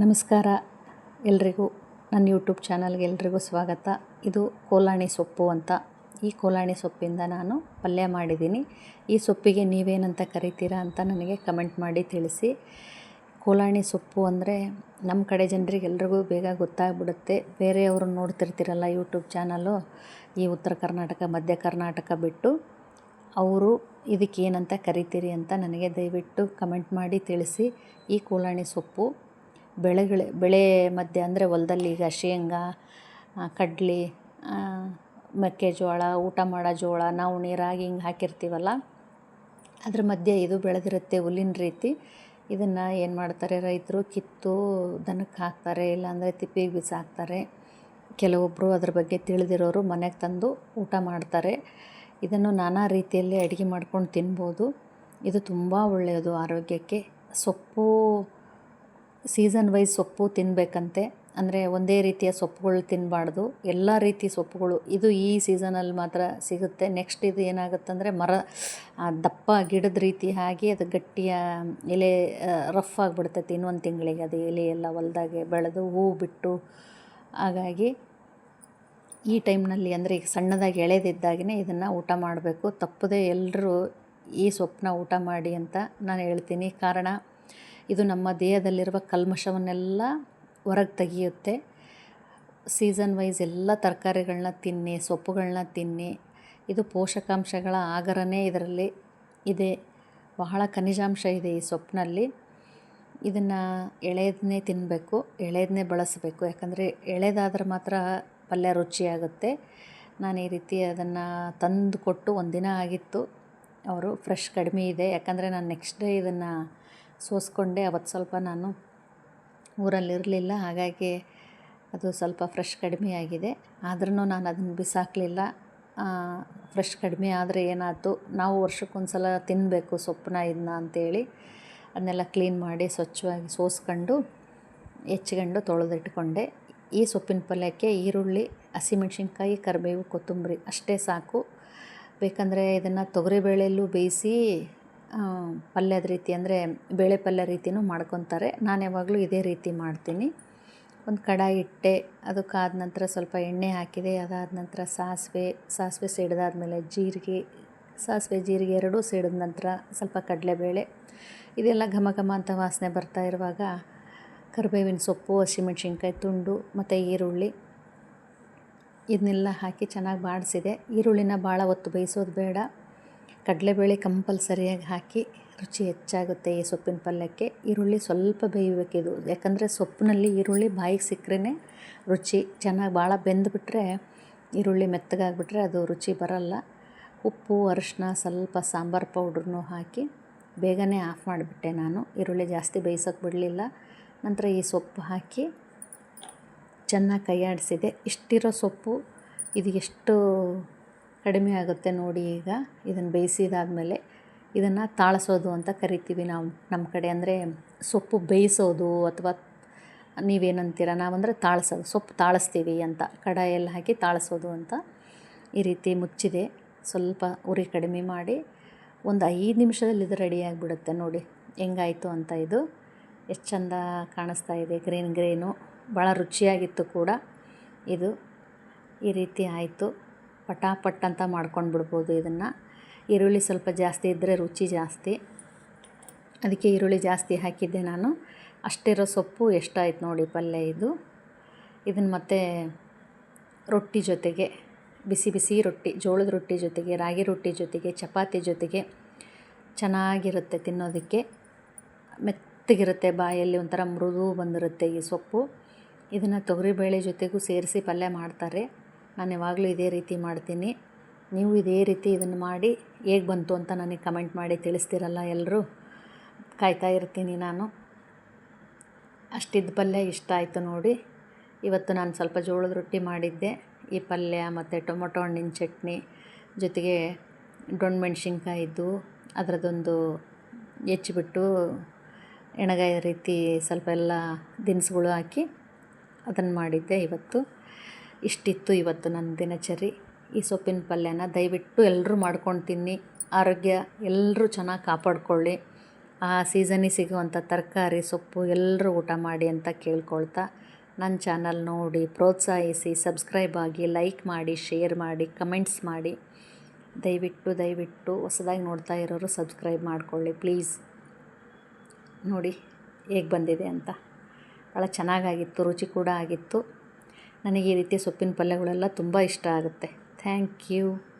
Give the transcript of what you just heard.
ನಮಸ್ಕಾರ. ಎಲ್ರಿಗೂ ನನ್ನ ಯೂಟ್ಯೂಬ್ ಚಾನಲ್ಗೆ ಎಲ್ರಿಗೂ ಸ್ವಾಗತ. ಇದು ಕೋಲಾಣಿ ಸೊಪ್ಪು ಅಂತ. ಈ ಕೋಲಾಣಿ ಸೊಪ್ಪಿಂದ ನಾನು ಪಲ್ಯ ಮಾಡಿದ್ದೀನಿ. ಈ ಸೊಪ್ಪಿಗೆ ನೀವೇನಂತ ಕರಿತೀರಾ ಅಂತ ನನಗೆ ಕಮೆಂಟ್ ಮಾಡಿ ತಿಳಿಸಿ. ಕೋಲಾಣಿ ಸೊಪ್ಪು ಅಂದರೆ ನಮ್ಮ ಕಡೆ ಜನರಿಗೆ ಎಲ್ರಿಗೂ ಬೇಗ ಗೊತ್ತಾಗ್ಬಿಡುತ್ತೆ. ಬೇರೆಯವರು ನೋಡ್ತಿರ್ತೀರಲ್ಲ ಯೂಟ್ಯೂಬ್ ಚಾನಲ್ಲು, ಈ ಉತ್ತರ ಕರ್ನಾಟಕ, ಮಧ್ಯ ಕರ್ನಾಟಕ ಬಿಟ್ಟು. ಅವರು ಇದಕ್ಕೆ ಏನಂತ ಕರಿತೀರಿ ಅಂತ ನನಗೆ ದಯವಿಟ್ಟು ಕಮೆಂಟ್ ಮಾಡಿ ತಿಳಿಸಿ. ಈ ಕೋಲಾಣಿ ಸೊಪ್ಪು ಬೆಳೆಗಳ, ಬೆಳೆ ಮಧ್ಯೆ ಅಂದರೆ ಹೊಲದಲ್ಲಿ ಈಗ ಶೇಂಗಾ ಕಡ್ಲೆ ಮೆಕ್ಕೆಜೋಳ ಊಟ ಮಾಡೋ ಜೋಳ, ನಾವು ನೀರಾಗಿ ಹಿಂಗೆ ಹಾಕಿರ್ತೀವಲ್ಲ, ಅದ್ರ ಮಧ್ಯೆ ಇದು ಬೆಳೆದಿರುತ್ತೆ ಹುಲ್ಲಿನ ರೀತಿ. ಇದನ್ನು ಏನು ಮಾಡ್ತಾರೆ ರೈತರು? ಕಿತ್ತು ದನಕ್ಕೆ ಹಾಕ್ತಾರೆ, ಇಲ್ಲಾಂದರೆ ತಿಪ್ಪಿಗೆ ಬಿಸಾಕ್ತಾರೆ. ಕೆಲವೊಬ್ಬರು ಅದ್ರ ಬಗ್ಗೆ ತಿಳಿದಿರೋರು ಮನೆಗೆ ತಂದು ಊಟ ಮಾಡ್ತಾರೆ. ಇದನ್ನು ನಾನಾ ರೀತಿಯಲ್ಲಿ ಅಡುಗೆ ಮಾಡ್ಕೊಂಡು ತಿನ್ಬೋದು. ಇದು ತುಂಬ ಒಳ್ಳೆಯದು ಆರೋಗ್ಯಕ್ಕೆ. ಸೊಪ್ಪು ಸೀಸನ್ ವೈಸ್ ಸೊಪ್ಪು ತಿನ್ನಬೇಕಂತೆ ಅಂದರೆ ಒಂದೇ ರೀತಿಯ ಸೊಪ್ಪುಗಳು ತಿನ್ನಬಾರ್ದು ಎಲ್ಲ ರೀತಿ ಸೊಪ್ಪುಗಳು ಇದು ಈ ಸೀಸನಲ್ಲಿ ಮಾತ್ರ ಸಿಗುತ್ತೆ. ನೆಕ್ಸ್ಟ್ ಇದು ಏನಾಗುತ್ತಂದರೆ ಮರ ದಪ್ಪ ಗಿಡದ ರೀತಿ ಆಗಿ ಅದು ಗಟ್ಟಿಯ ಎಲೆ ರಫ್ ಆಗಿಬಿಡ್ತೈತಿ ಇನ್ನೊಂದು ತಿಂಗಳಿಗೆ. ಅದು ಎಲೆ ಎಲ್ಲ ಹೊಲ್ದಾಗೆ ಬೆಳೆದು ಹೂವು ಬಿಟ್ಟು ಹಾಗಾಗಿ ಈ ಟೈಮ್ನಲ್ಲಿ ಅಂದರೆ ಈಗ ಸಣ್ಣದಾಗಿ ಎಳೆದಿದ್ದಾಗೇ ಇದನ್ನು ಊಟ ಮಾಡಬೇಕು. ತಪ್ಪದೇ ಎಲ್ಲರೂ ಈ ಸೊಪ್ಪನ್ನ ಊಟ ಮಾಡಿ ಅಂತ ನಾನು ಹೇಳ್ತೀನಿ. ಕಾರಣ ಇದು ನಮ್ಮ ದೇಹದಲ್ಲಿರುವ ಕಲ್ಮಶವನ್ನೆಲ್ಲ ಹೊರಗೆ ತೆಗೆಯುತ್ತೆ. ಸೀಸನ್ ವೈಸ್ ಎಲ್ಲ ತರಕಾರಿಗಳನ್ನ ತಿನ್ನಿ ಸೊಪ್ಪುಗಳನ್ನ ತಿನ್ನಿ. ಇದು ಪೋಷಕಾಂಶಗಳ ಆಗರನೇ ಇದರಲ್ಲಿ ಇದೆ. ಬಹಳ ಖನಿಜಾಂಶ ಇದೆ ಈ ಸೊಪ್ಪಿನಲ್ಲಿ ಇದನ್ನು ಎಳೆದನ್ನೇ ತಿನ್ನಬೇಕು ಎಳೆದನ್ನೇ ಬಳಸಬೇಕು. ಯಾಕಂದರೆ ಎಳೆದಾದ್ರೆ ಮಾತ್ರ ಪಲ್ಯ ರುಚಿಯಾಗುತ್ತೆ. ನಾನು ಈ ರೀತಿ ಅದನ್ನು ತಂದು ಕೊಟ್ಟು ಒಂದಿನ ಆಗಿತ್ತು. ಅವರು ಫ್ರೆಶ್ ಕಡಿಮೆ ಇದೆ. ಯಾಕಂದರೆ ನಾನು ನೆಕ್ಸ್ಟ್ ಡೇ ಇದನ್ನು ಸೋಸ್ಕೊಂಡೆ ಅವತ್ತು ಸ್ವಲ್ಪ ನಾನು ಊರಲ್ಲಿರಲಿಲ್ಲ, ಹಾಗಾಗಿ ಅದು ಸ್ವಲ್ಪ ಫ್ರೆಶ್ ಕಡಿಮೆ ಆಗಿದೆ. ಆದ್ರೂ ನಾನು ಅದನ್ನು ಬಿಸಾಕಲಿಲ್ಲ. ಫ್ರೆಶ್ ಕಡಿಮೆ ಆದರೆ ಏನಾಯ್ತು? ನಾವು ವರ್ಷಕ್ಕೊಂದು ಸಲ ತಿನ್ನಬೇಕು ಸೊಪ್ಪನ್ನ ಇದನ್ನ ಅಂತೇಳಿ ಅದನ್ನೆಲ್ಲ ಕ್ಲೀನ್ ಮಾಡಿ ಸ್ವಚ್ಛವಾಗಿ ಸೋಸ್ಕೊಂಡು ಹೆಚ್ಕೊಂಡು ತೊಳೆದಿಟ್ಕೊಂಡೆ. ಈ ಸೊಪ್ಪಿನ ಪಲ್ಯಕ್ಕೆ ಈರುಳ್ಳಿ, ಹಸಿಮೆಣ್ಸಿನ್ಕಾಯಿ, ಕರಿಬೇವು, ಕೊತ್ತಂಬರಿ ಅಷ್ಟೇ ಸಾಕು. ಬೇಕಂದರೆ ಇದನ್ನು ತೊಗರಿಬೇಳೆಯಲ್ಲೂ ಬೇಯಿಸಿ ಪಲ್ಯದ ರೀತಿ ಅಂದರೆ ಬೇಳೆ ಪಲ್ಯ ರೀತಿಯೂ ಮಾಡ್ಕೊತಾರೆ. ನಾನು ಯಾವಾಗಲೂ ಇದೇ ರೀತಿ ಮಾಡ್ತೀನಿ. ಒಂದು ಕಡಾಯಿ ಇಟ್ಟೆ ಅದು ಕಾದ ನಂತರ ಸ್ವಲ್ಪ ಎಣ್ಣೆ ಹಾಕಿದೆ, ಅದಾದ ನಂತರ ಸಾಸಿವೆ ಸಾಸಿವೆ ಸಿಡ್ದಾದ್ಮೇಲೆ ಜೀರಿಗೆ, ಸಾಸಿವೆ, ಜೀರಿಗೆ ಎರಡೂ ಸಿಡಿದ ನಂತರ ಸ್ವಲ್ಪ ಕಡಲೆಬೇಳೆ. ಇದೆಲ್ಲ ಘಮ ಘಮ ಅಂತ ವಾಸನೆ ಬರ್ತಾ ಇರುವಾಗ ಕರಿಬೇವಿನ ಸೊಪ್ಪು, ಹಸಿಮೆಣ್ಸಿನ್ಕಾಯಿ ತುಂಡು, ಮತ್ತು ಈರುಳ್ಳಿ. ಇದನ್ನೆಲ್ಲ ಹಾಕಿ ಚೆನ್ನಾಗಿ ಬಾಡಿಸಿದೆ ಈರುಳ್ಳಿನ ಭಾಳ ಹೊತ್ತು ಬೇಯಿಸೋದು ಬೇಡ. ಕಡಲೆಬೇಳೆ ಕಂಪಲ್ಸರಿಯಾಗಿ ಹಾಕಿ ರುಚಿ ಹೆಚ್ಚಾಗುತ್ತೆ ಈ ಸೊಪ್ಪಿನ ಪಲ್ಯಕ್ಕೆ. ಈರುಳ್ಳಿ ಸ್ವಲ್ಪ ಬೇಯಬೇಕಿದು ಯಾಕಂದರೆ ಸೊಪ್ಪಿನಲ್ಲಿ ಈರುಳ್ಳಿ ಬಾಯಿಗೆ ಸಿಕ್ಕರೆ ರುಚಿ ಚೆನ್ನಾಗಿ ಭಾಳ ಬೆಂದುಬಿಟ್ರೆ ಈರುಳ್ಳಿ ಮೆತ್ತಗಾಗ್ಬಿಟ್ರೆ ಅದು ರುಚಿ ಬರಲ್ಲ. ಉಪ್ಪು ಅರಿಶಿನ ಸ್ವಲ್ಪ ಸಾಂಬಾರು ಪೌಡ್ರನ್ನೂ ಹಾಕಿ ಬೇಗನೆ ಆಫ್ ಮಾಡಿಬಿಟ್ಟೆ ನಾನು. ಈರುಳ್ಳಿ ಜಾಸ್ತಿ ಬೇಯಿಸೋಕೆ ಬಿಡಲಿಲ್ಲ. ನಂತರ ಈ ಸೊಪ್ಪು ಹಾಕಿ ಚೆನ್ನಾಗಿ ಕೈಯಾಡಿಸಿದೆ ಇಷ್ಟಿರೋ ಸೊಪ್ಪು ಇದು ಎಷ್ಟು ಕಡಿಮೆ ಆಗುತ್ತೆ ನೋಡಿ ಈಗ. ಇದನ್ನು ಬೇಯಿಸಿದಾದ್ಮೇಲೆ ಇದನ್ನು ತಾಳಿಸೋದು ಅಂತ ಕರಿತೀವಿ ನಾವು ನಮ್ಮ ಕಡೆ. ಅಂದರೆ ಸೊಪ್ಪು ಬೇಯಿಸೋದು ಅಥವಾ ನೀವೇನಂತೀರ? ನಾವಂದರೆ ತಾಳ್ಸೋದು ಸೊಪ್ಪು ತಾಳಿಸ್ತೀವಿ ಅಂತ. ಕಡಾಯಲ್ಲಿ ಹಾಕಿ ತಾಳಿಸೋದು ಅಂತ ಈ ರೀತಿ ಮುಚ್ಚಿದೆ. ಸ್ವಲ್ಪ ಉರಿ ಕಡಿಮೆ ಮಾಡಿ ಒಂದು ಐದು ನಿಮಿಷದಲ್ಲಿ ಇದು ರೆಡಿ ಆಗಿಬಿಡುತ್ತೆ ನೋಡಿ. ಹೆಂಗಾಯಿತು ಅಂತ ಇದು. ಎಷ್ಟು ಚೆಂದ ಕಾಣಿಸ್ತಾ ಇದೆ. Green green. ಭಾಳ ರುಚಿಯಾಗಿತ್ತು ಕೂಡ ಇದು. ಈ ರೀತಿ ಆಯಿತು. ಪಟಾಪಟ್ ಅಂತ ಮಾಡ್ಕೊಂಡು ಬಿಡ್ಬೋದು ಇದನ್ನು. ಈರುಳ್ಳಿ ಸ್ವಲ್ಪ ಜಾಸ್ತಿ ಇದ್ದರೆ ರುಚಿ ಜಾಸ್ತಿ. ಅದಕ್ಕೆ ಈರುಳ್ಳಿ ಜಾಸ್ತಿ ಹಾಕಿದ್ದೆ ನಾನು. ಅಷ್ಟಿರೋ ಸೊಪ್ಪು ಎಷ್ಟಾಯ್ತು ನೋಡಿ ಪಲ್ಯ ಇದು. ಇದನ್ನು ಮತ್ತೆ ರೊಟ್ಟಿ ಜೊತೆಗೆ, ಬಿಸಿ ಬಿಸಿ ರೊಟ್ಟಿ, ಜೋಳದ ರೊಟ್ಟಿ ಜೊತೆಗೆ, ರಾಗಿ ರೊಟ್ಟಿ ಜೊತೆಗೆ, ಚಪಾತಿ ಜೊತೆಗೆ ಚೆನ್ನಾಗಿರುತ್ತೆ ತಿನ್ನೋದಕ್ಕೆ. ಮೆತ್ತಗಿರುತ್ತೆ, ಬಾಯಲ್ಲಿ ಒಂಥರ ಮೃದು ಬಂದಿರುತ್ತೆ ಈ ಸೊಪ್ಪು. ಇದನ್ನು ತೊಗರಿಬೇಳೆ ಜೊತೆಗೂ ಸೇರಿಸಿ ಪಲ್ಯ ಮಾಡ್ತಾರೆ. ನಾನು ಯಾವಾಗಲೂ ಇದೇ ರೀತಿ ಮಾಡ್ತೀನಿ. ನೀವು ಇದೇ ರೀತಿ ಇದನ್ನು ಮಾಡಿ ಹೇಗೆ ಬಂತು ಅಂತ ನನಗೆ ಕಮೆಂಟ್ ಮಾಡಿ ತಿಳಿಸ್ತೀರಲ್ಲ ಎಲ್ಲರೂ ಕಾಯ್ತಾ ಇರ್ತೀನಿ ನಾನು. ಅಷ್ಟಿದ್ದ ಪಲ್ಯ ಇಷ್ಟ ಆಯಿತು ನೋಡಿ. ಇವತ್ತು ನಾನು ಸ್ವಲ್ಪ ಜೋಳದ ರೊಟ್ಟಿ ಮಾಡಿದ್ದೆ. ಈ ಪಲ್ಯ ಮತ್ತು ಟೊಮೊಟೊ ಹಣ್ಣಿನ ಚಟ್ನಿ, ಜೊತೆಗೆ ಡೊಣ್ಣ ಮೆಣಸಿನ್ಕಾಯಿದ್ದು ಅದರದ್ದೊಂದು ಹೆಚ್ಚಿಬಿಟ್ಟು ಎಣಗಾಯಿ ರೀತಿ ಸ್ವಲ್ಪ ಎಲ್ಲ ದಿನಸುಗಳು ಹಾಕಿ ಅದನ್ನು ಮಾಡಿದ್ದೆ ಇವತ್ತು. ಇಷ್ಟಿತ್ತು ಇವತ್ತು ನನ್ನ ದಿನಚರಿ. ಈ ಸೊಪ್ಪಿನ ಪಲ್ಯನ ದಯವಿಟ್ಟು ಎಲ್ಲರೂ ಮಾಡ್ಕೊಂಡು ತಿನ್ನಿ ಆರೋಗ್ಯ ಎಲ್ಲರೂ ಚೆನ್ನಾಗಿ ಕಾಪಾಡಿಕೊಳ್ಳಿ. ಆ ಸೀಸನಿಗೆ ಸಿಗುವಂಥ ತರಕಾರಿ, ಸೊಪ್ಪು ಎಲ್ಲರೂ ಊಟ ಮಾಡಿ ಅಂತ ಕೇಳ್ಕೊಳ್ತಾ ನನ್ನ ಚಾನಲ್ ನೋಡಿ ಪ್ರೋತ್ಸಾಹಿಸಿ, ಸಬ್ಸ್ಕ್ರೈಬ್ ಆಗಿ ಲೈಕ್ ಮಾಡಿ, ಶೇರ್ ಮಾಡಿ, ಕಮೆಂಟ್ಸ್ ಮಾಡಿ. ದಯವಿಟ್ಟು ದಯವಿಟ್ಟು ಹೊಸದಾಗಿ ನೋಡ್ತಾ ಇರೋರು ಸಬ್ಸ್ಕ್ರೈಬ್ ಮಾಡಿಕೊಳ್ಳಿ ಪ್ಲೀಸ್. ನೋಡಿ ಹೇಗೆ ಬಂದಿದೆ ಅಂತ. ಭಾಳ ಚೆನ್ನಾಗಾಗಿತ್ತು, ರುಚಿ ಕೂಡ ಆಗಿತ್ತು. ನನಗೆ ಈ ರೀತಿಯ ಸೊಪ್ಪಿನ ಪಲ್ಯಗಳೆಲ್ಲ ತುಂಬ ಇಷ್ಟ ಆಗುತ್ತೆ. Thank you.